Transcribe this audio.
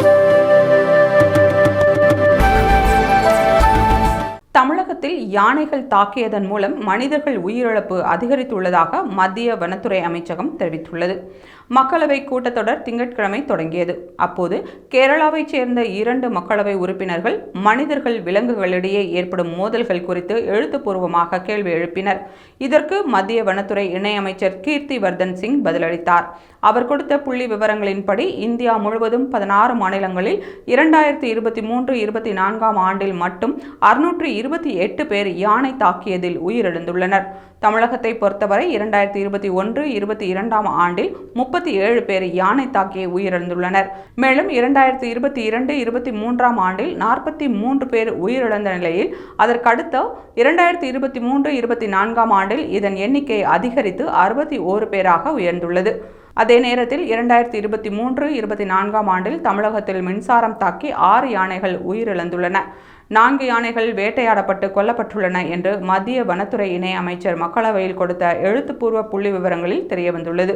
Thank you. தமிழகத்தில் யானைகள் தாக்கியதன் மூலம் மனிதர்கள் உயிரிழப்பு அதிகரித்துள்ளதாக மத்திய வனத்துறை அமைச்சகம் தெரிவித்துள்ளது. மக்களவை கூட்டத்தொடர் திங்கட்கிழமை தொடங்கியது. அப்போது கேரளாவைச் சேர்ந்த இரண்டு மக்களவை உறுப்பினர்கள் மனிதர்கள் விலங்குகளிடையே ஏற்படும் மோதல்கள் குறித்து எழுத்துப்பூர்வமாக கேள்வி எழுப்பினர். இதற்கு மத்திய வனத்துறை இணையமைச்சர் கீர்த்தி வர்தன் சிங் பதிலளித்தார். அவர் கொடுத்த புள்ளி விவரங்களின்படி இந்தியா முழுவதும் பதினாறு மாநிலங்களில் இரண்டாயிரத்தி இருபத்தி மூன்று இருபத்தி நான்காம் ஆண்டில் மட்டும் அறுநூற்று இருபத்தி எட்டு பேர் யானை தாக்கியதில் உயிரிழந்துள்ளனர். தமிழகத்தை பொறுத்தவரை இரண்டாயிரத்தி இருபத்தி ஒன்று இருபத்தி இரண்டாம் ஆண்டில் முப்பத்தி ஏழு பேர் யானை தாக்கிய உயிரிழந்துள்ளனர். மேலும் இரண்டாயிரத்தி இருபத்தி இரண்டு இருபத்தி மூன்றாம் ஆண்டில் நாற்பத்தி மூன்று பேர் உயிரிழந்த நிலையில் அதற்கடுத்த இரண்டாயிரத்தி இருபத்தி மூன்று இருபத்தி நான்காம் ஆண்டில் இதன் எண்ணிக்கை அதிகரித்து அறுபத்தி ஓரு பேராக உயர்ந்துள்ளது. அதே நேரத்தில் இரண்டாயிரத்தி இருபத்தி மூன்று இருபத்தி நான்காம் ஆண்டில் தமிழகத்தில் மின்சாரம் தாக்கி ஆறு யானைகள் உயிரிழந்துள்ளன. நான்கு யானைகள் வேட்டையாடப்பட்டு கொல்லப்பட்டுள்ளன என்று மத்திய வனத்துறை இணை அமைச்சர் மக்களவையில் கொடுத்த எழுத்துப்பூர்வ புள்ளி விவரங்களில் தெரியவந்துள்ளது.